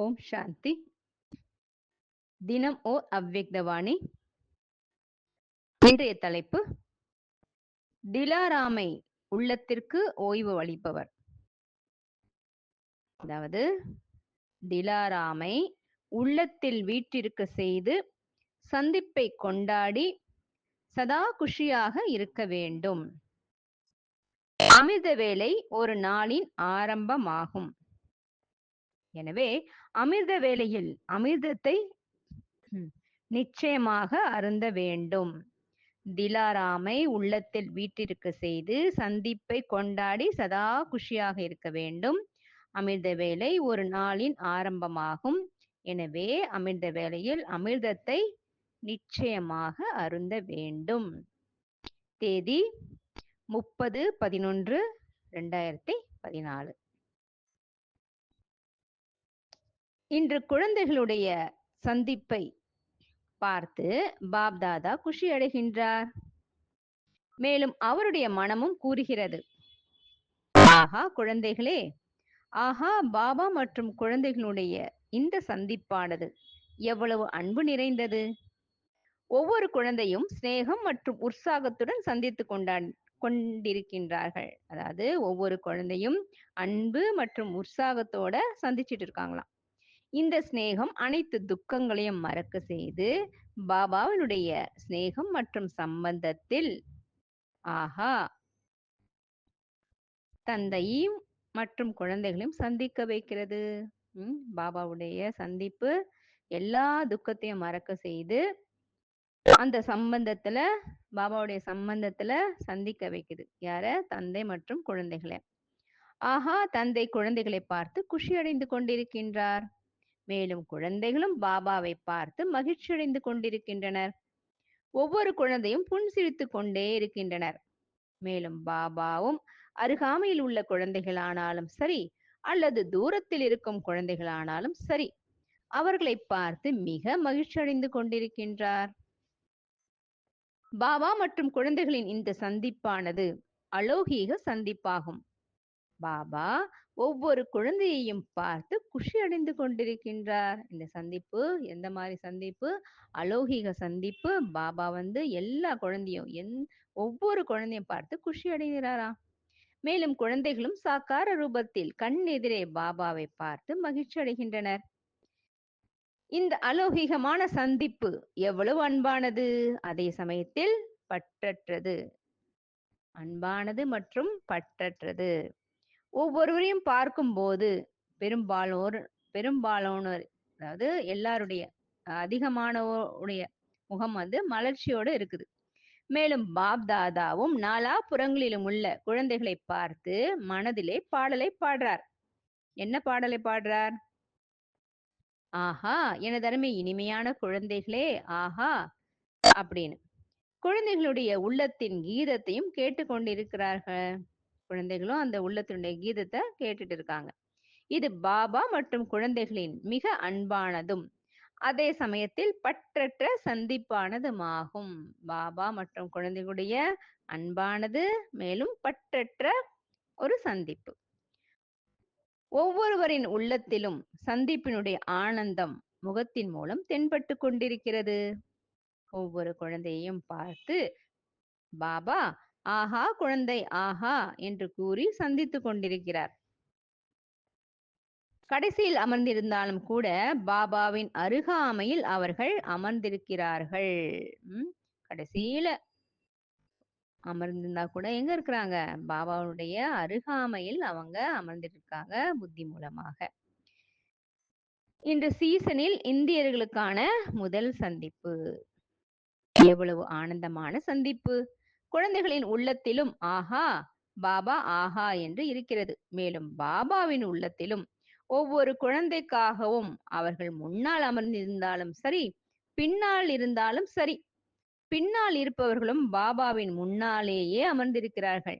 ஓம் சாந்தி. தினம் ஓர் அவ்வக்தவாணி. இன்றைய தலைப்பு திலாராமை உள்ளத்திற்கு ஓய்வு அளிப்பவர். அதாவது திலாராமை உள்ளத்தில் வீட்டிற்கு செய்து சந்திப்பை கொண்டாடி சதா குஷியாக இருக்க வேண்டும். அமிர்த வேலை ஒரு நாளின் ஆரம்பமாகும். எனவே அமிர்த வேளையில் அமிர்தத்தை நிச்சயமாக அருந்த வேண்டும். திலாராமை உள்ளத்தில் வீட்டிற்கு செய்து சந்திப்பை கொண்டாடி சதா குஷியாக இருக்க வேண்டும். அமிர்த வேலை ஒரு நாளின் ஆரம்பமாகும். எனவே அமிர்த வேளையில் அமிர்தத்தை நிச்சயமாக அருந்த வேண்டும். தேதி முப்பது பதினொன்று ரெண்டாயிரத்தி பதினாலு. இன்று குழந்தைகளுடைய சந்திப்பை பார்த்து பாப்தாதா குஷி அடைகின்றார். மேலும் அவருடைய மனமும் கூறுகிறது. ஆஹா குழந்தைகளே ஆஹா பாபா மற்றும் குழந்தைகளுடைய இந்த சந்திப்பானது எவ்வளவு அன்பு நிறைந்தது. ஒவ்வொரு குழந்தையும் சிநேகம் மற்றும் உற்சாகத்துடன் சந்தித்து கொண்டான் கொண்டிருக்கின்றார்கள். அதாவது ஒவ்வொரு குழந்தையும் அன்பு மற்றும் உற்சாகத்தோட சந்திச்சிட்டு இருக்காங்களாம். இந்த சிநேகம் அனைத்து துக்கங்களையும் மறக்க செய்து பாபாவினுடைய சிநேகம் மற்றும் சம்பந்தத்தில் ஆஹா தந்தையும் மற்றும் குழந்தைகளையும் சந்திக்க வைக்கிறது. உம் பாபாவுடைய சந்திப்பு எல்லா துக்கத்தையும் மறக்க செய்து அந்த சம்பந்தத்துல பாபாவுடைய சம்பந்தத்துல சந்திக்க வைக்குது. யார? தந்தை மற்றும் குழந்தைகளை. ஆஹா தந்தை குழந்தைகளை பார்த்து குஷி அடைந்து கொண்டிருக்கின்றார். மேலும் குழந்தைகளும் பாபாவை பார்த்து மகிழ்ச்சி அடைந்து கொண்டிருக்கின்றனர். ஒவ்வொரு குழந்தையும் புன்சிரித்து கொண்டே இருக்கின்றனர். மேலும் பாபாவும் அருகாமையில் உள்ள குழந்தைகளானாலும் சரி அல்லது தூரத்தில் இருக்கும் குழந்தைகளானாலும் சரி அவர்களை பார்த்து மிக மகிழ்ச்சி அடைந்து கொண்டிருக்கின்றார். பாபா மற்றும் குழந்தைகளின் இந்த சந்திப்பானது அலௌகீக சந்திப்பாகும். பாபா ஒவ்வொரு குழந்தையையும் பார்த்து குஷி அடைந்து கொண்டிருக்கின்றார். இந்த சந்திப்பு எந்த மாதிரி சந்திப்பு? அலௌகிக சந்திப்பு. பாபா வந்து எல்லா குழந்தையும் எந் ஒவ்வொரு குழந்தையும் பார்த்து குஷி அடைகிறாரா மேலும் குழந்தைகளும் சாக்கார ரூபத்தில் கண் எதிரே பாபாவை பார்த்து மகிழ்ச்சி அடைகின்றனர். இந்த அலௌகிகமான சந்திப்பு எவ்வளவு அன்பானது? அதே சமயத்தில் பற்றற்றது. அன்பானது மற்றும் பற்றற்றது. ஒவ்வொருவரையும் பார்க்கும்போது பெரும்பாலோர் பெரும்பாலானோர் அதாவது எல்லாருடைய அதிகமானவருடைய முகம் வந்து மலர்ச்சியோடு இருக்குது. மேலும் பாப் தாதாவும் நாலா புறங்களிலும் உள்ள குழந்தைகளை பார்த்து மனதிலே பாடலை பாடுறார். என்ன பாடலை பாடுறார்? ஆஹா எனதருமை இனிமையான குழந்தைகளே ஆஹா அப்படின்னு. குழந்தைகளுடைய உள்ளத்தின் கீதத்தையும் கேட்டுக்கொண்டிருக்கிறார்கள். குழந்தைகளும் அந்த உள்ளத்தினுடைய கீதத்தை கேட்டுட்டு இருக்காங்க. இது பாபா மற்றும் குழந்தைகளின் மிக அன்பானதும் அதே சமயத்தில் பற்றற்ற சந்திப்பானதுமாகும். பாபா மற்றும் குழந்தைகளுடைய அன்பானது மேலும் பற்றற்ற ஒரு சந்திப்பு. ஒவ்வொருவரின் உள்ளத்திலும் சந்திப்பினுடைய ஆனந்தம் முகத்தின் மூலம் தென்பட்டு கொண்டிருக்கிறது. ஒவ்வொரு குழந்தையையும் பார்த்து பாபா ஆஹா குழந்தை ஆஹா என்று கூறி சந்தித்துக் கொண்டிருக்கிறார். கடைசியில் அமர்ந்திருந்தாலும் கூட பாபாவின் அருகாமையில் அவர்கள் அமர்ந்திருக்கிறார்கள். கடைசியில அமர்ந்திருந்தா கூட எங்க இருக்கிறாங்க? பாபாவுடைய அருகாமையில் அவங்க அமர்ந்திருக்காங்க புத்தி மூலமாக. இன்று சீசனில் இந்தியர்களுக்கான முதல் சந்திப்பு. எவ்வளவு ஆனந்தமான சந்திப்பு. குழந்தைகளின் உள்ளத்திலும் ஆஹா பாபா ஆஹா என்று இருக்கிறது. மேலும் பாபாவின் உள்ளத்திலும் ஒவ்வொரு குழந்தைக்காகவும் அவர்கள் முன்னால் அமர்ந்திருந்தாலும் சரி பின்னால் இருந்தாலும் சரி பின்னால் இருப்பவர்களும் பாபாவின் முன்னாலேயே அமர்ந்திருக்கிறார்கள்.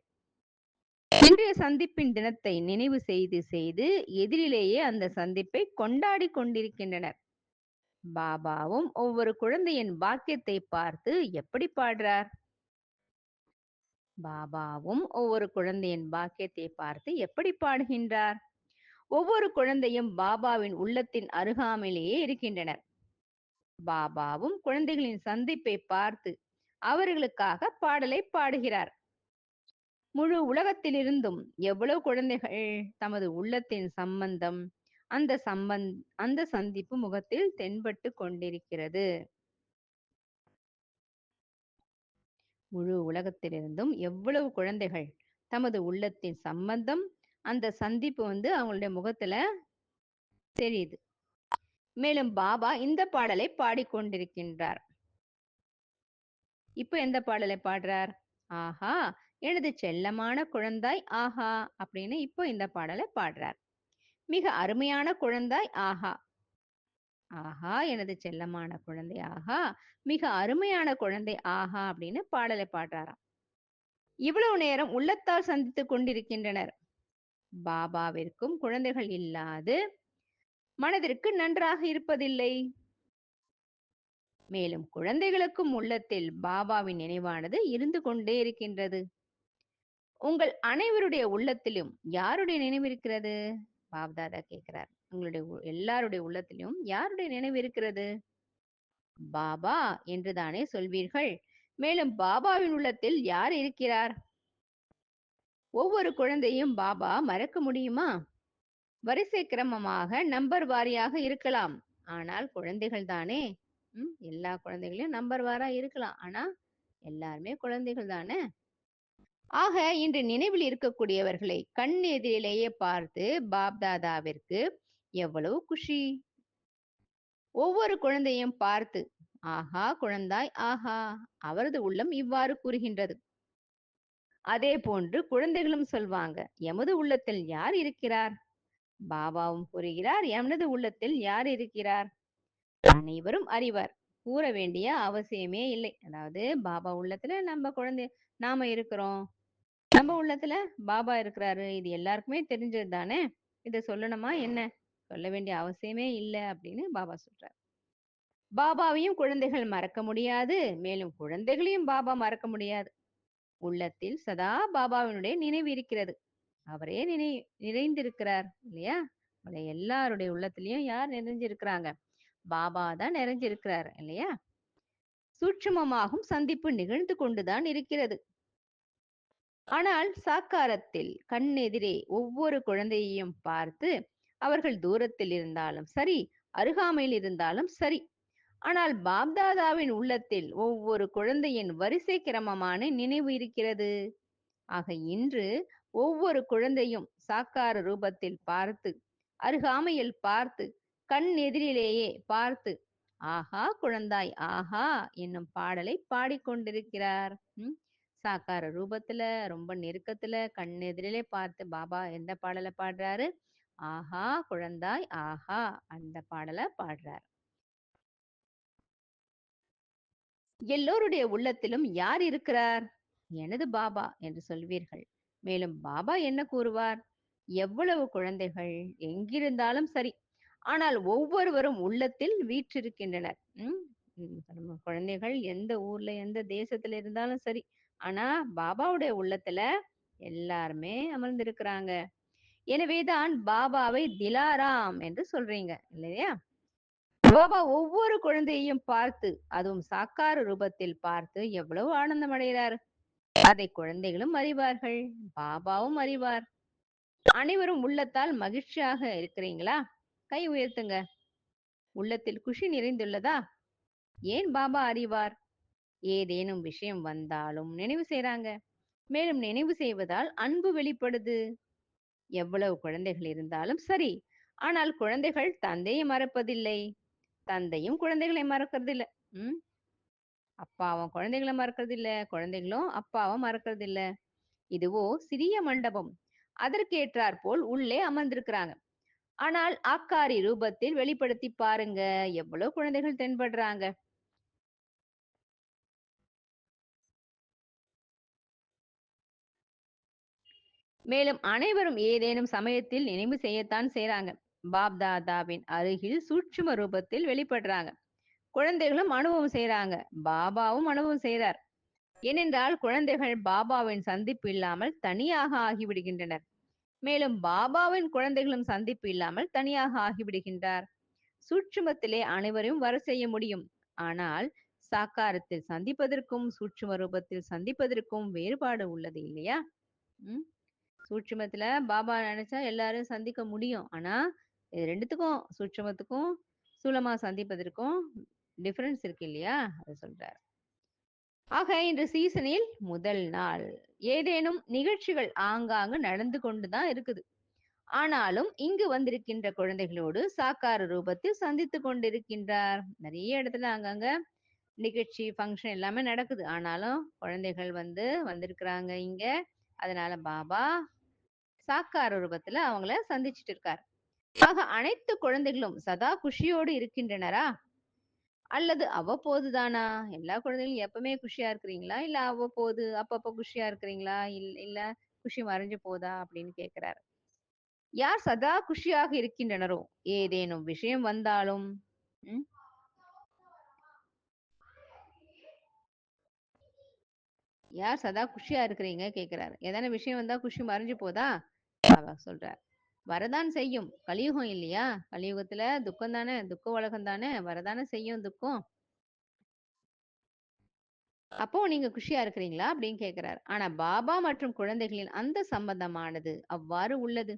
இன்றைய சந்திப்பின் தினத்தை நினைவு செய்து செய்து எதிரிலேயே அந்த சந்திப்பை கொண்டாடி கொண்டிருக்கின்றனர். பாபாவும் ஒவ்வொரு குழந்தையின் பாக்கியத்தை பார்த்து எப்படி பாடுறார்? பாபாவும் ஒவ்வொரு குழந்தையின் பாக்கியத்தை பார்த்து எப்படி பாடுகின்றார்? ஒவ்வொரு குழந்தையும் பாபாவின் உள்ளத்தின் அருகாமையிலேயே இருக்கின்றனர். பாபாவும் குழந்தைகளின் சந்திப்பை பார்த்து அவர்களுக்காக பாடலை பாடுகிறார். முழு உலகத்திலிருந்தும் எவ்வளவு குழந்தைகள் தமது உள்ளத்தின் சம்பந்தம் அந்த சம்பந்த் அந்த சந்திப்பு முகத்தில் தென்பட்டு கொண்டிருக்கிறது. முழு உலகத்திலிருந்தும் எவ்வளவு குழந்தைகள் தமது உள்ளத்தின் சம்பந்தம் அந்த சந்திப்பு வந்து அவங்களுடைய முகத்துல தெரியுது. மேலும் பாபா இந்த பாடலை பாடிக்கொண்டிருக்கின்றார். இப்ப எந்த பாடலை பாடுறார்? ஆஹா எனது செல்லமான குழந்தாய் ஆஹா அப்படின்னு இப்போ இந்த பாடலை பாடுறார். மிக அருமையான குழந்தாய் ஆஹா ஆஹா எனது செல்லமான குழந்தை ஆஹா மிக அருமையான குழந்தை ஆஹா அப்படின்னு பாடலை பாடுறாராம். இவ்வளவு நேரம் உள்ளத்தால் சந்தித்துக் கொண்டிருக்கின்றனர். பாபாவிற்கும் குழந்தைகள் இல்லாது மனதிற்கு நன்றாக இருப்பதில்லை. மேலும் குழந்தைகளுக்கும் உள்ளத்தில் பாபாவின் நினைவானது இருந்து கொண்டே இருக்கின்றது. உங்கள் அனைவருடைய உள்ளத்திலும் யாருடைய நினைவு இருக்கிறது? பாப்தாதா கேட்கிறார் உங்களுடைய எல்லாருடைய உள்ளத்திலும் யாருடைய நினைவு இருக்கிறது? பாபா என்றுதானே சொல்வீர்கள். மேலும் பாபாவின் உள்ளத்தில் யார் இருக்கிறார்? ஒவ்வொரு குழந்தையும் பாபா மறக்க முடியுமா? வரிசை கிரமமாக நம்பர் வாரியாக இருக்கலாம். ஆனால் குழந்தைகள் தானே? எல்லா குழந்தைகளையும் நம்பர் வாரா இருக்கலாம். ஆனா எல்லாருமே குழந்தைகள் தானே? ஆக இன்று நினைவில் இருக்கக்கூடியவர்களை கண் எதிரிலேயே பார்த்து பாப்தாதாவிற்கு எவ்வளவு குஷி. ஒவ்வொரு குழந்தையும் பார்த்து ஆஹா குழந்தாய் ஆஹா அவரது உள்ளம் இவ்வாறு கூறுகின்றது. அதே போன்று குழந்தைகளும் சொல்வாங்க எமது உள்ளத்தில் யார் இருக்கிறார்? பாபாவும் கூறுகிறார் எமது உள்ளத்தில் யார் இருக்கிறார்? அனைவரும் அறிவார் கூற வேண்டிய அவசியமே இல்லை. அதாவது பாபா உள்ளத்துல நம்ம குழந்தை நாம இருக்கிறோம். நம்ம உள்ளத்துல பாபா இருக்கிறாரு. இது எல்லாருக்குமே தெரிஞ்சது தானே? இதை சொல்லணுமா? என்ன? சொல்ல வேண்டிய அவசியமே இல்லை அப்படின்னு பாபா சொல்றார். பாபாவையும் குழந்தைகள் மறக்க முடியாது. மேலும் குழந்தைகளையும் பாபா மறக்க முடியாது. உள்ளத்தில் சதா பாபாவினுடைய நினைவு இருக்கிறது. அவரே நினை நிறைந்திருக்கிறார் இல்லையா? உங்களை எல்லாருடைய உள்ளத்திலயும் யார் நிறைஞ்சிருக்கிறாங்க? பாபா தான் நிறைஞ்சிருக்கிறார் இல்லையா? சூட்சமமாகும் சந்திப்பு நிகழ்ந்து கொண்டுதான் இருக்கிறது. ஆனால் சாக்காரத்தில் கண்ணெதிரே ஒவ்வொரு குழந்தையையும் பார்த்து அவர்கள் தூரத்தில் இருந்தாலும் சரி அருகாமையில் இருந்தாலும் சரி. ஆனால் பாப்தாதாவின் உள்ளத்தில் ஒவ்வொரு குழந்தையின் வரிசை கிரமமான நினைவு இருக்கிறது. ஆக இன்று ஒவ்வொரு குழந்தையும் சாக்கார ரூபத்தில் பார்த்து அருகாமையில் பார்த்து கண் எதிரிலேயே பார்த்து ஆஹா குழந்தாய் ஆஹா என்னும் பாடலை பாடிக்கொண்டிருக்கிறார். உம் சாக்கார ரூபத்துல ரொம்ப நெருக்கத்துல கண் எதிரிலே பார்த்து பாபா எந்த பாடலை பாடுறாரு? ஆஹா குழந்தாய் ஆஹா அந்த பாடலை பாடுறார். எல்லோருடைய உள்ளத்திலும் யார் இருக்கிறார்? எனது பாபா என்று சொல்வீர்கள். மேலும் பாபா என்ன கூறுவார்? எவ்வளவு குழந்தைகள்? எங்கிருந்தாலும் சரி. ஆனால் ஒவ்வொருவரும் உள்ளத்தில் வீற்றிருக்கின்றனர். உம் குழந்தைகள் எந்த ஊர்ல எந்த தேசத்துல இருந்தாலும் சரி ஆனா பாபாவுடைய உள்ளத்துல எல்லாருமே அமர்ந்திருக்கிறாங்க. எனவேதான் பாபாவை திலாராம் என்று சொல்றீங்க இல்லையா? பாபா ஒவ்வொரு குழந்தையையும் பார்த்து அதுவும் சாக்கார ரூபத்தில் பார்த்து எவ்வளவு ஆனந்தம் அடைகிறார். அதை குழந்தைகளும் அறிவார்கள் பாபாவும் அறிவார். அனைவரும் உள்ளத்தால் மகிழ்ச்சியாக இருக்கிறீங்களா? கை உயர்த்துங்க. உள்ளத்தில் குஷி நிறைந்துள்ளதா? ஏன் பாபா அறிவார்? ஏதேனும் விஷயம் வந்தாலும் நினைவு செய்றாங்க. மேலும் நினைவு செய்வதால் அன்பு வெளிப்படுது. எவ்வளவு குழந்தைகள் இருந்தாலும் சரி ஆனால் குழந்தைகள் தந்தையை மறப்பதில்லை. தந்தையும் குழந்தைகளை மறக்கறதில்ல. உம் அப்பாவும் குழந்தைகளை மறக்கறதில்ல. குழந்தைகளும் அப்பாவும் மறக்கறதில்ல. இதுவோ சிறிய மண்டபம். அதற்கேற்றாற் போல் உள்ளே அமர்ந்திருக்கிறாங்க. ஆனால் ஆக்காரி ரூபத்தில் வெளிப்படுத்தி பாருங்க. எவ்வளவு குழந்தைகள் தென்படுறாங்க. மேலும் அனைவரும் ஏதேனும் சமயத்தில் நினைவு செய்யத்தான் செய்றாங்க. பாப்தாதாவின் அருகில் சூட்சும ரூபத்தில் வெளிப்படுறாங்க. குழந்தைகளும் அனுபவம் செய்யறாங்க பாபாவும் அனுபவம் செய்கிறார் ஏனென்றால் குழந்தைகள் பாபாவின் சந்திப்பு இல்லாமல் தனியாக ஆகிவிடுகின்றனர். மேலும் பாபாவின் குழந்தைகளும் சந்திப்பு இல்லாமல் தனியாக ஆகிவிடுகின்றார். சூட்சுமத்திலே அனைவரையும் வர செய்ய முடியும். ஆனால் சாக்காரத்தில் சந்திப்பதற்கும் சூட்சும ரூபத்தில் சந்திப்பதற்கும் வேறுபாடு உள்ளது இல்லையா? உம் சூட்சுமத்துல பாபா நினைச்சா எல்லாரும் சந்திக்க முடியும். ஆனா இது ரெண்டுத்துக்கும் சூட்சமத்துக்கும் சூலமா சந்திப்பதற்கும் டிஃபரன்ஸ் இருக்கு இல்லையா? அது சொல்றாரு. ஆக இன்று சீசனில் முதல் நாள். ஏதேனும் நிகழ்ச்சிகள் ஆங்காங்கு நடந்து கொண்டுதான் இருக்குது. ஆனாலும் இங்கு வந்திருக்கின்ற குழந்தைகளோடு சாக்கார ரூபத்தில் சந்தித்து கொண்டிருக்கின்றார். நிறைய இடத்துல அங்கங்க நிகழ்ச்சி ஃபங்க்ஷன் எல்லாமே நடக்குது. ஆனாலும் குழந்தைகள் வந்து வந்திருக்கிறாங்க இங்க. அதனால பாபா சாக்கார ரூபத்துல அவங்கள சந்திச்சிட்டு இருக்கார். ஆக அனைத்து குழந்தைகளும் சதா குஷியோடு இருக்கின்றனரா? அல்லது அவ்வப்போதுதானா? எல்லா குழந்தைகளும் எப்பவுமே குஷியா இருக்கிறீங்களா? இல்ல அவ்வப்போது அப்பப்போ குஷியா இருக்கிறீங்களா? இல்ல இல்ல குஷி மறைஞ்சு போதா? அப்படின்னு கேக்குறாரு. யார் சதா குஷியாக இருக்கின்றனரோ? ஏதேனும் விஷயம் வந்தாலும் யார் சதா குஷியா இருக்கிறீங்க? கேக்குறாரு. ஏதான விஷயம் வந்தா குஷி மறைஞ்சு போதா? பாபா சொல்றார் வரதான் செய்யும். கலியுகம் இல்லையா? கலியுகத்துல துக்கம் தானே? துக்க உலகம் தானே? வரதானே செய்யும் துக்கம். அப்போ நீங்க குஷியா இருக்கிறீங்களா? அப்படின்னு கேக்குறாரு. ஆனா பாபா மற்றும் குழந்தைகளின் அந்த சம்பந்தமானது அவ்வாறு உள்ளது.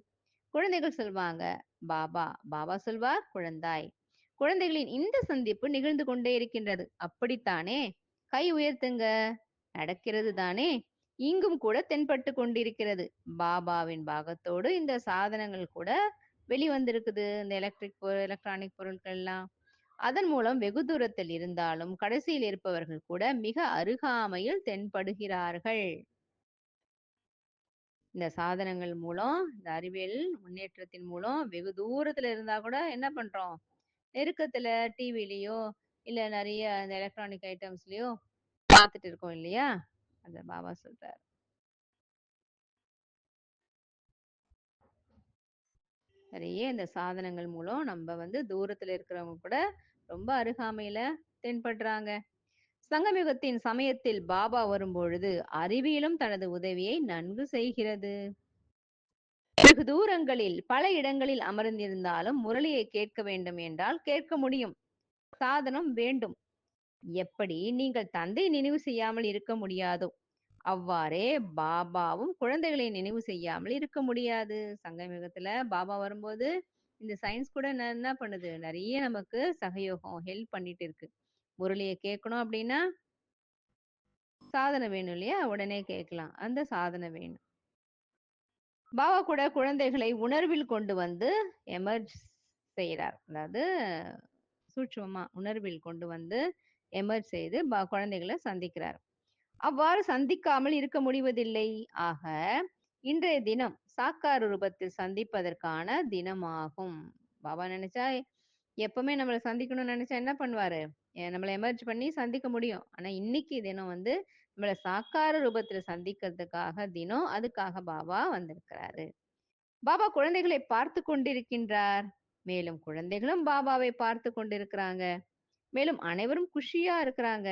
குழந்தைகள் சொல்வாங்க பாபா பாபா சொல்வார் குழந்தாய். குழந்தைகளின் இந்த சந்திப்பு நிகழ்ந்து கொண்டே இருக்கின்றது. அப்படித்தானே? கை உயர்த்துங்க. நடக்கிறது தானே? இங்கும் கூட தென்பட்டு கொண்டிருக்கிறது. பாபாவின் பாகத்தோடு இந்த சாதனங்கள் கூட வெளிவந்திருக்குது. இந்த எலக்ட்ரிக் எலக்ட்ரானிக் பொருட்கள் எல்லாம் அதன் மூலம் வெகு தூரத்தில் இருந்தாலும் கடைசியில் இருப்பவர்கள் கூட மிக அருகாமையில் தென்படுகிறார்கள். இந்த சாதனங்கள் மூலம் இந்த அறிவியல் முன்னேற்றத்தின் மூலம் வெகு தூரத்துல இருந்தா கூட என்ன பண்றோம்? நெருக்கத்துல டிவிலயோ இல்ல நிறைய இந்த எலக்ட்ரானிக் ஐட்டம்ஸ்லயோ பார்த்துட்டு இருக்கோம் இல்லையா? அந்த பாபா சொல்றாரு. நிறைய இந்த சாதனங்கள் மூலம் நம்ம வந்து தூரத்துல இருக்கிறவங்க கூட ரொம்ப அருகாமையில தென்படுறாங்க. சங்கமிகத்தின் சமயத்தில் பாபா வரும்பொழுது அறிவியலும் தனது உதவியை நன்கு செய்கிறது. வெகு தூரங்களில் பல இடங்களில் அமர்ந்திருந்தாலும் முரளியை கேட்க வேண்டும் என்றால் கேட்க முடியும். சாதனம் வேண்டும். எப்படி நீங்கள் தந்தை நினைவு செய்யாமல் இருக்க முடியாதோ அவ்வாறே பாபாவும் குழந்தைகளை நினைவு செய்யாமல் இருக்க முடியாது. சங்கமிகத்துல பாபா வரும்போது இந்த சயின்ஸ் கூட என்ன என்ன பண்ணுது? நிறைய நமக்கு சகயோகம் ஹெல்ப் பண்ணிட்டு இருக்கு. முரளியை கேட்கணும் அப்படின்னா சாதனை வேணும் இல்லையா? உடனே கேட்கலாம். அந்த சாதனை வேணும். பாபா கூட குழந்தைகளை உணர்வில் கொண்டு வந்து எமர்ஜ் செய்கிறார் அதாவது சூட்சமா உணர்வில் கொண்டு வந்து எமர்ஜ் செய்து பா குழந்தைகளை சந்திக்கிறார். அவ்வாறு சந்திக்காமல் இருக்க முடிவதில்லை. ஆக இன்றைய தினம் சாக்கார ரூபத்தில் சந்திப்பதற்கான தினமாகும். பாபா நினைச்சா எப்பவுமே நம்மளை சந்திக்கணும்னு நினைச்சா என்ன பண்ணுவாரு? நம்மளை எமர்ஜ் பண்ணி சந்திக்க முடியும். ஆனா இன்னைக்கு தினம் வந்து நம்மளை சாக்கார ரூபத்துல சந்திக்கிறதுக்காக தினம் அதுக்காக பாபா வந்திருக்கிறாரு. பாபா குழந்தைகளை பார்த்து கொண்டிருக்கின்றார். மேலும் குழந்தைகளும் பாபாவை பார்த்து கொண்டிருக்கிறாங்க. மேலும் அனைவரும் குஷியா இருக்கிறாங்க.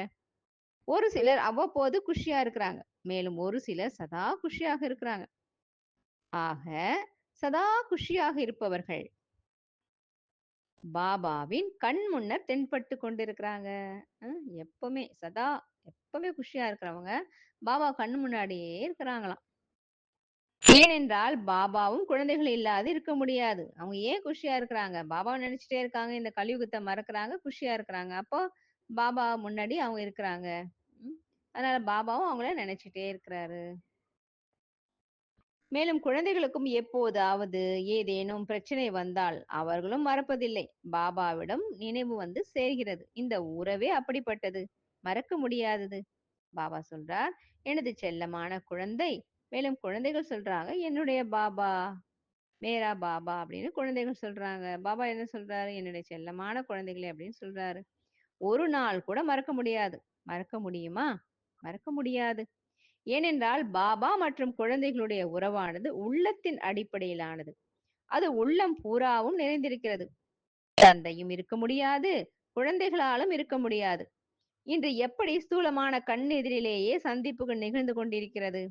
ஒரு சிலர் அவ்வப்போது குஷியா இருக்கிறாங்க. மேலும் ஒரு சிலர் சதா குஷியாக இருக்கிறாங்க. ஆக சதா குஷியாக இருப்பவர்கள் பாபாவின் கண் முன்னர் தென்பட்டு கொண்டிருக்கிறாங்க. எப்பவுமே சதா எப்பவுமே குஷியா இருக்கிறவங்க பாபா கண் முன்னாடியே இருக்கிறாங்களாம். ஏனென்றால் பாபாவும் குழந்தைகள் இல்லாது இருக்க முடியாது. அவங்க ஏன் குஷியா இருக்கிறாங்க? பாபாவை நினைச்சிட்டே இருக்காங்க இந்த கலியுகத்தை மறக்கிறாங்க குஷியா இருக்கிறாங்க. அப்போ பாபா முன்னாடி அவங்க இருக்கிறாங்க. அதனால பாபாவும் அவங்கள நினைச்சிட்டே இருக்கிறாரு. மேலும் குழந்தைகளுக்கும் எப்போதாவது ஏதேனும் பிரச்சனை வந்தால் அவர்களும் மறப்பதில்லை. பாபாவிடம் நினைவு வந்து சேர்கிறது. இந்த உறவே அப்படிப்பட்டது. மறக்க முடியாதது. பாபா சொல்றார் எனது செல்லமான குழந்தை மேலும் குழந்தைகள் சொல்றாங்க என்னுடைய பாபா மேரா பாபா அப்படின்னு குழந்தைகள் சொல்றாங்க. பாபா என்ன சொல்றாரு? என்னுடைய செல்லமான குழந்தைகளே அப்படின்னு சொல்றாரு. ஒரு நாள் கூட மறக்க முடியாது. மறக்க முடியுமா? மறக்க முடியாது. ஏனென்றால் பாபா மற்றும் குழந்தைகளுடைய உறவானது உள்ளத்தின் அடிப்படையிலானது. அது உள்ளம் பூராவும் நிறைந்திருக்கிறது. தந்தையும் இருக்க முடியாது குழந்தைகளாலும் இருக்க முடியாது. இன்று எப்படி ஸ்தூலமான கண் எதிரிலேயே சந்திப்புகள் நிகழ்ந்து கொண்டிருக்கிறது?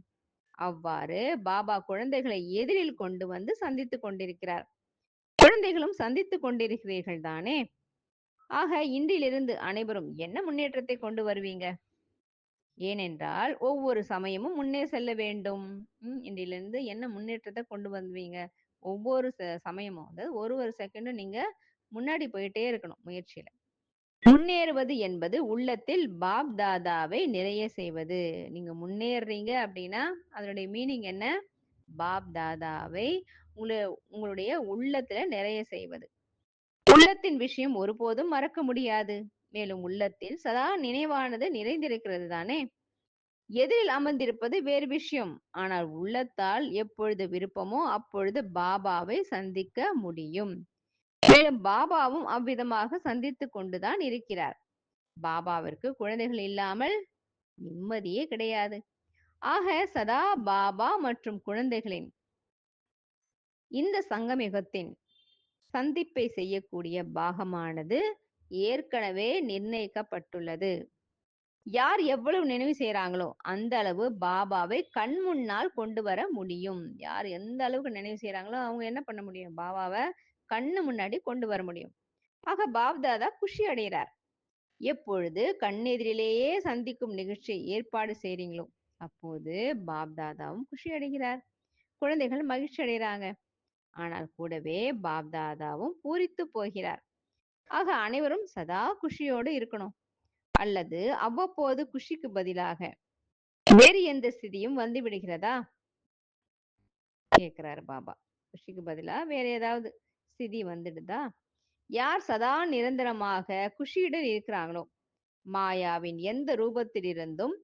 அவ்வாறு பாபா குழந்தைகளை எதிரில் கொண்டு வந்து சந்தித்துக் கொண்டிருக்கிறார். குழந்தைகளும் சந்தித்துக் கொண்டிருக்கிறீர்கள் தானே? ஆக இன்றிலிருந்து அனைவரும் என்ன முன்னேற்றத்தை கொண்டு வருவீங்க? ஏனென்றால் ஒவ்வொரு சமயமும் முன்னே செல்ல வேண்டும். இன்றிலிருந்து என்ன முன்னேற்றத்தை கொண்டு வந்துவீங்க ஒவ்வொரு ச- சமயமும் அதாவது ஒரு ஒரு செகண்டும் நீங்க முன்னாடி போயிட்டே இருக்கணும் முயற்சியில. முன்னேறுவது என்பது உள்ளத்தில் பாப் தாதாவை நிறைய செய்வது. நீங்க முன்னேறுறீங்க அப்படின்னா அதனுடைய மீனிங் என்ன? பாப் தாதாவை உங்களுடைய உள்ளத்துல நிறைய செய்வது. உள்ளத்தின் விஷயம் ஒருபோதும் மறக்க முடியாது. மேலும் உள்ளத்தில் சதா நினைவானது நிறைந்திருக்கிறது தானே? எதிரில் அமர்ந்திருப்பது வேறு விஷயம். ஆனால் உள்ளத்தால் எப்பொழுது விருப்பமோ அப்பொழுது பாபாவை சந்திக்க முடியும். மேலும் பாபாவும் அவ்விதமாக சந்தித்துக் கொண்டுதான் இருக்கிறார். பாபாவிற்கு குழந்தைகள் இல்லாமல் நிம்மதியே கிடையாது. ஆக சதா பாபா மற்றும் குழந்தைகளின் இந்த சங்கமிகத்தின் சந்திப்பை செய்யக்கூடிய பாகமானது ஏற்கனவே நிர்ணயிக்கப்பட்டுள்ளது. யார் எவ்வளவு நினைவு செய்யறாங்களோ அந்த அளவு பாபாவை கண் முன்னால் கொண்டு வர முடியும். யார் எந்த அளவுக்கு நினைவு செய்யறாங்களோ அவங்க என்ன பண்ண முடியும்? பாபாவை கண்ணு முன்னாடி கொண்டு வர முடியும். ஆக பாப்தாதா குஷி அடைகிறார் எப்பொழுது கண்ணெதிரிலேயே சந்திக்கும் நிகழ்ச்சியை ஏற்பாடு செய்றீங்களோ அப்போது பாப்தாதாவும் குஷி அடைகிறார். குழந்தைகள் மகிழ்ச்சி அடைகிறாங்க. ஆனால் கூடவே பாப்தாதாவும் பூரித்து போகிறார். ஆக அனைவரும் சதா குஷியோடு இருக்கணும். அல்லது அவ்வப்போது குஷிக்கு பதிலாக வேறு எந்த ஸ்திதியும் வந்து விடுகிறதா? கேக்குறாரு பாபா. குஷிக்கு பதிலா வேற ஏதாவது? ஸ்திதி வந்துடுதா? யார் சதா நிரந்தரமாக குஷியுடன் இருக்கிறாங்களோ? மாயாவின் எந்த ரூபத்திலிருந்தும்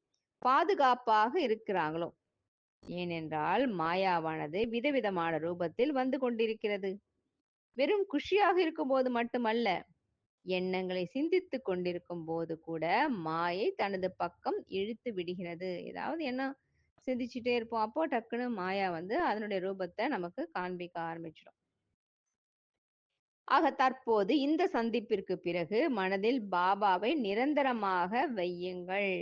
பாதுகாப்பாக இருக்கிறாங்களோ? ஏனென்றால் மாயாவானது விதவிதமான ரூபத்தில் வந்து கொண்டிருக்கிறது. வெறும் குஷியாக இருக்கும்போது மட்டுமல்ல எண்ணங்களை சிந்தித்துக் கொண்டிருக்கும் போது கூட மாயை தனது பக்கம் இழுத்து விடுகிறது. ஏதாவது என்ன சிந்திச்சுட்டே இருப்போம். அப்போ டக்குன்னு மாயா வந்து அதனுடைய ரூபத்தை நமக்கு காண்பிக்க ஆரம்பிச்சிடும். ஆக தற்போது இந்த சந்திப்பிற்கு பிறகு மனதில் பாபாவை நிரந்தரமாக வையுங்கள்.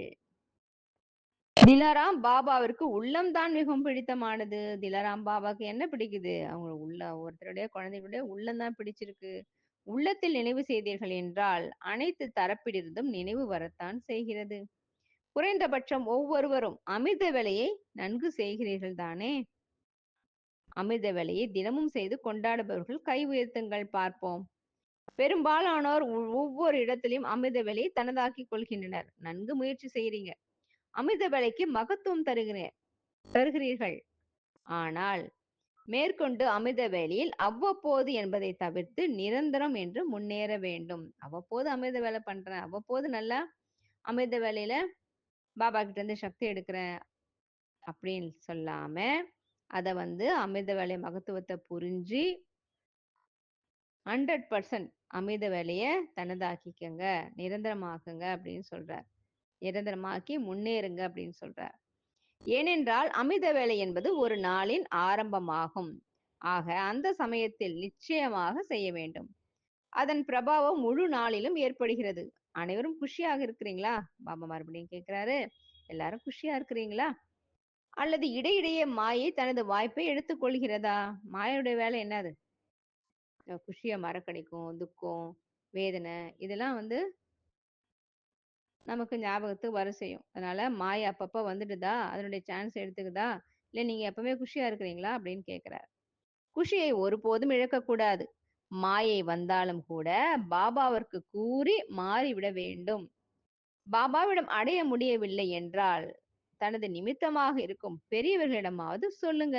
திலாராம் பாபாவிற்கு உள்ளம்தான் மிகவும் பிடித்தமானது. திலாராம் பாபாவுக்கு என்ன பிடிக்குது? அவங்க உள்ள ஒருத்தருடைய குழந்தைகளுடைய உள்ளம்தான் பிடிச்சிருக்கு. உள்ளத்தில் நினைவு செய்தீர்கள் என்றால் அனைத்து தரப்பிலிருந்தும் நினைவு வரத்தான் செய்கிறது. குறைந்தபட்சம் ஒவ்வொருவரும் அமிர்த வேலையை நன்கு செய்கிறீர்கள் தானே அமிர்த வேலையை தினமும் செய்து கொண்டாடுபவர்கள் கை உயர்த்துங்கள் பார்ப்போம். பெரும்பாலானோர் ஒவ்வொரு இடத்திலும் அமிர்த வேலையை தனதாக்கி கொள்கின்றனர். நன்கு முயற்சி செய்கிறீங்க அமிர்த வேலைக்கு மகத்துவம் தருகிறேன் தருகிறீர்கள். ஆனால் மேற்கொண்டு அமிர்த வேலையில் அவ்வப்போது என்பதை தவிர்த்து நிரந்தரம் என்று முன்னேற வேண்டும். அவ்வப்போது அமிர்த வேலை பண்றேன் அவ்வப்போது நல்லா அமிர்த வேலையில பாபா கிட்ட இருந்து சக்தி எடுக்கிறேன் அப்படின்னு சொல்லாம அத வந்து அமிர்த வேலை மகத்துவத்தை புரிஞ்சு ஹண்ட்ரட் பர்சன்ட் அமிர்த வேலைய தனதாக்கிக்கங்க நிரந்தரமாக்குங்க அப்படின்னு சொல்றார். நிரந்தரமாக்கி முன்னேறுங்க அப்படின்னு சொல்றார். ஏனென்றால் அமிர்த வேலை என்பது ஒரு நாளின் ஆரம்பமாகும். ஆக அந்த சமயத்தில் நிச்சயமாக செய்ய வேண்டும். அதன் பிரபாவம் முழு நாளிலும் ஏற்படுகிறது. அனைவரும் குஷியாக இருக்கிறீங்களா? பாபா மறுபடியும் கேட்கிறாரு எல்லாரும் குஷியா இருக்கிறீங்களா? அல்லது இடையிடையே மாயை தனது வாய்ப்பை எடுத்துக்கொள்கிறதா மாயோடைய வேலை என்னது அஹ் குஷியை மறக்கடிக்கும் துக்கம் வேதனை இதெல்லாம் வந்து நமக்கு ஞாபகத்துக்கு வர செய்யும். அதனால மாயை அப்பப்ப வந்துடுதா? அதனுடைய சான்ஸ் எடுத்துக்குதா? இல்ல நீங்க எப்பவுமே குஷியா இருக்கிறீங்களா? அப்படின்னு கேக்குறாரு குஷியை ஒருபோதும் இழக்கக்கூடாது. மாயை வந்தாலும் கூட பாபாவிற்கு கூறி மாறிவிட வேண்டும். பாபாவிடம் அடைய முடியவில்லை என்றால் தனது நிமித்தமாக இருக்கும் பெரியவர்களிடமாவது சொல்லுங்க.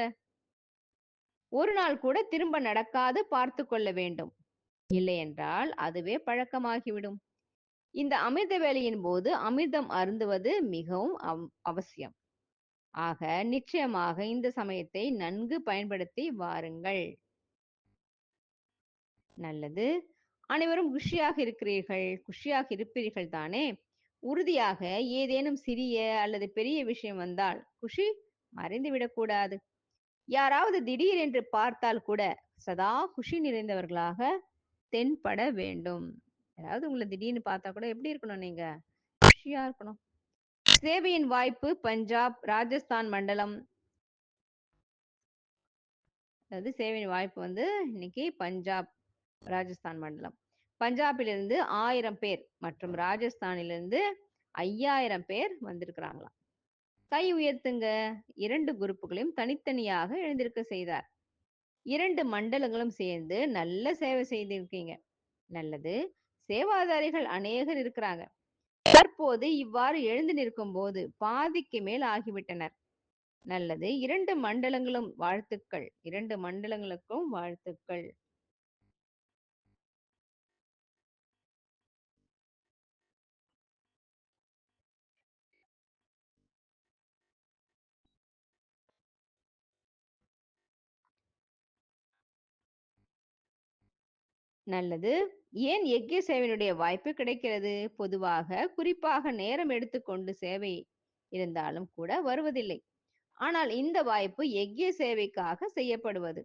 ஒரு நாள் கூட திரும்ப நடக்காது பார்த்து கொள்ள வேண்டும். இல்லையென்றால் அதுவே பழக்கமாகிவிடும். இந்த அமிர்த வேலையின் போது அமிர்தம் அருந்துவது மிகவும் அவசியம். ஆக நிச்சயமாக இந்த சமயத்தை நன்கு பயன்படுத்தி வாருங்கள். நல்லது. அனைவரும் குஷியாக இருக்கிறீர்கள் குஷியாக இருப்பீர்கள் தானே உறுதியாக ஏதேனும் சிறிய அல்லது பெரிய விஷயம் வந்தால் குஷி மறைந்து விடக்கூடாது யாராவது திடீரென்று பார்த்தால் கூட சதா குஷி நிறைந்தவர்களாக தென்பட வேண்டும். யாராவது உங்களை திடீர்னு பார்த்தா கூட எப்படி இருக்கணும் நீங்க? குஷியா இருக்கணும். சேவையின் வாய்ப்பு பஞ்சாப் ராஜஸ்தான் மண்டலம். அதாவது சேவையின் வாய்ப்பு வந்து இன்னைக்கு பஞ்சாப் ராஜஸ்தான் மண்டலம். பஞ்சாபிலிருந்து ஆயிரம் பேர் மற்றும் ராஜஸ்தானிலிருந்து ஐயாயிரம் பேர் வந்திருக்கிறாங்களாம். கை உயர்த்துங்க. இரண்டு குரூப்புகளையும் தனித்தனியாக எழுந்திருக்க செய்தார். இரண்டு மண்டலங்களும் சேர்ந்து நல்ல சேவை செய்திருக்கீங்க. நல்லது. சேவாதாரிகள் அநேகர் இருக்கிறாங்க. தற்போது இவ்வாறு எழுந்து நிற்கும் போது பாதிக்கு மேல் ஆகிவிட்டனர். நல்லது. இரண்டு மண்டலங்களும் வாழ்த்துக்கள். இரண்டு மண்டலங்களுக்கும் வாழ்த்துக்கள். நல்லது. ஏன் எக்கிய சேவையினுடைய வாய்ப்பு கிடைக்கிறது? பொதுவாக குறிப்பாக நேரம் எடுத்துக்கொண்டு சேவை இருந்தாலும் கூட வருவதில்லை. ஆனால் இந்த வாய்ப்பு எக்கிய சேவைக்காக செய்யப்படுவது.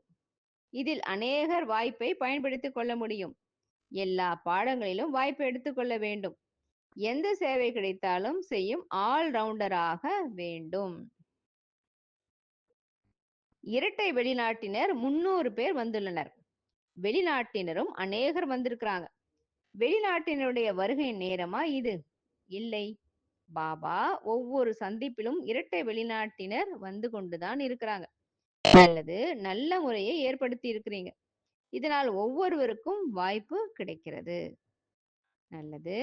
இதில் அநேகர் வாய்ப்பை பயன்படுத்திக் கொள்ள முடியும். எல்லா பாடங்களிலும் வாய்ப்பு எடுத்துக்கொள்ள வேண்டும். எந்த சேவை கிடைத்தாலும் செய்யும் ஆல்ரவுண்டராக வேண்டும். இரட்டை வெளிநாட்டினர் முன்னூறு பேர் வந்துள்ளனர். வெளிநாட்டினரும் அநேகர் வந்திருக்கிறாங்க. வெளிநாட்டினருடைய வருகை நேரமா இது? இல்லை. பாபா ஒவ்வொரு சந்திப்பிலும் இரட்டை வெளிநாட்டினர் வந்து கொண்டுதான் இருக்கிறாங்க. அல்லது நல்ல முறையை ஏற்படுத்தி இருக்கிறீங்க. இதனால் ஒவ்வொருவருக்கும் வாய்ப்பு கிடைக்கிறது. நல்லது.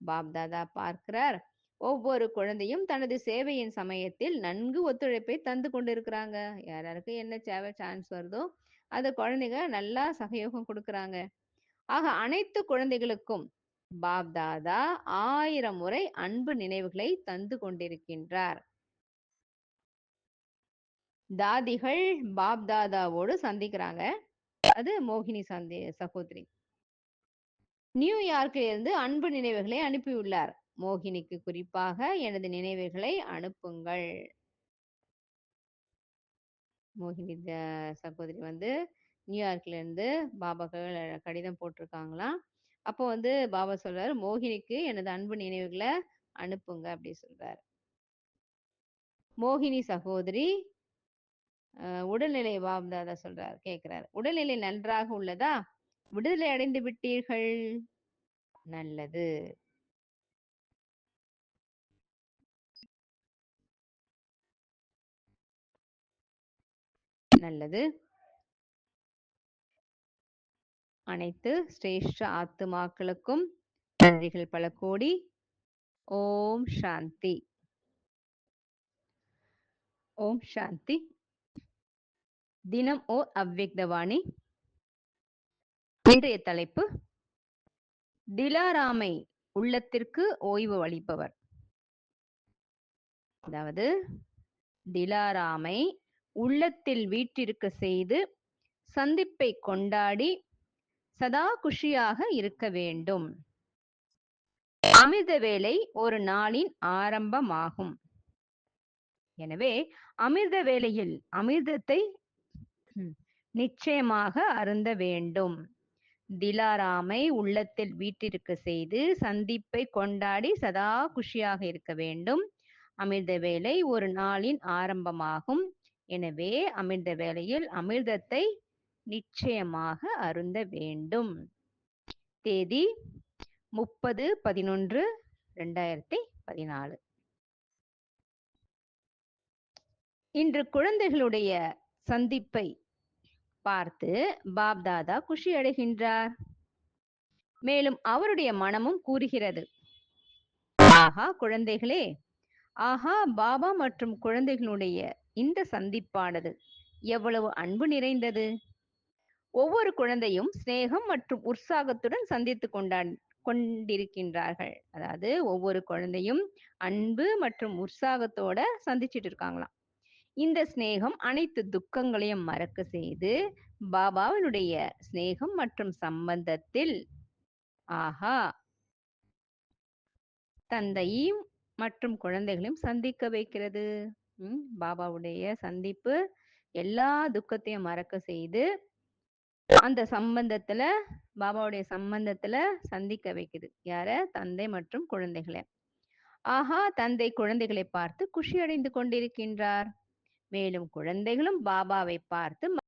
பாப்தாதா பார்க்கிறார். ஒவ்வொரு குழந்தையும் தனது சேவையின் சமயத்தில் நன்கு ஒத்துழைப்பை தந்து கொண்டிருக்கிறாங்க. யாராருக்கு என்ன சேவை சான்ஸ் வருதோ அந்த குழந்தைங்க நல்லா சகயோகம் கொடுக்கறாங்க. ஆக அனைத்து குழந்தைகளுக்கும் பாப்தாதா ஆயிரம் முறை அன்பு நினைவுகளை தந்து கொண்டிருக்கின்றார். தாதிகள் பாப்தாதாவோடு சந்திக்கிறாங்க. அது மோகினி சந்தி சகோதரி. நியூயார்க்கில் இருந்து அன்பு நினைவுகளை அனுப்பியுள்ளார். மோகினிக்கு குறிப்பாக எனது நினைவுகளை அனுப்புங்கள். மோகினி சகோதரி வந்து நியூயார்க்ல இருந்து பாபாக்கு கடிதம் போட்டிருக்காங்களாம். அப்போ வந்து பாபா சொல்றாரு மோகினிக்கு எனது அன்பு நினைவுகளை அனுப்புங்க அப்படி சொல்றாரு. மோகினி சகோதரி உடல்நிலை பாப்தாதா சொல்றாரு கேக்குறாரு. உடல்நிலை நன்றாக உள்ளதா? விடுதலை அடைந்து விட்டீர்கள்? நல்லது. நல்லது. அனைத்து சிரேஷ்ட ஆத்துமாக்களுக்கும் நன்றிகள் பல கோடி. ஓம் சாந்தி. ஓம் சாந்தி. தினம் ஓர் அவ்வக்தவாணி. இன்றைய தலைப்பு திலாராமை உள்ளத்திற்கு ஓய்வு அளிப்பவர். அதாவது திலாராமை உள்ளத்தில் வீற்றிருக்க செய்து சந்திப்பை கொண்டாடி சதா குஷியாக இருக்க வேண்டும். அமிர்த வேலை ஒரு நாளின் ஆரம்பமாகும். எனவே அமிர்த வேலையில் அமிர்தத்தை நிச்சயமாக அருந்த வேண்டும். திலாராமை உள்ளத்தில் வீட்டிற்கு செய்து சந்திப்பை கொண்டாடி சதா குஷியாக இருக்க வேண்டும். அமிர்த வேலை ஒரு நாளின் ஆரம்பமாகும். எனவே அமிர்த வேளையில் அமிர்தத்தை நிச்சயமாக அருந்த வேண்டும். தேதி முப்பது பதினொன்று ரெண்டாயிரத்தி பதினாலு. இன்று குழந்தைகளுடைய சந்திப்பை பார்த்து பாப்தாதா குஷி அடைகின்றார். மேலும் அவருடைய மனமும் கூறுகிறது. ஆஹா குழந்தைகளே ஆஹா பாபா மற்றும் குழந்தைகளுடைய இந்த சந்திப்பானது எவ்வளவு அன்பு நிறைந்தது? ஒவ்வொரு குழந்தையும் சிநேகம் மற்றும் உற்சாகத்துடன் சந்தித்து கொண்டான் கொண்டிருக்கின்றார்கள். அதாவது ஒவ்வொரு குழந்தையும் அன்பு மற்றும் உற்சாகத்தோட சந்திச்சிட்டு இருக்காங்களாம். இந்த சிநேகம் அனைத்து துக்கங்களையும் மறக்க செய்து பாபாவினுடைய சிநேகம் மற்றும் சம்பந்தத்தில் ஆஹா தந்தையும் மற்றும் குழந்தைகளையும் சந்திக்க வைக்கிறது. பாபாவுடைய சந்திப்பு எல்லா துக்கத்தையும் மறக்க செய்து அந்த சம்பந்தத்துல பாபாவுடைய சம்பந்தத்துல சந்திக்க வைக்குது. யார? தந்தை மற்றும் குழந்தைகளை. ஆஹா தந்தை குழந்தைகளை பார்த்து குஷி அடைந்து கொண்டிருக்கின்றார். மேலும் குழந்தைகளும் பாபாவை பார்த்து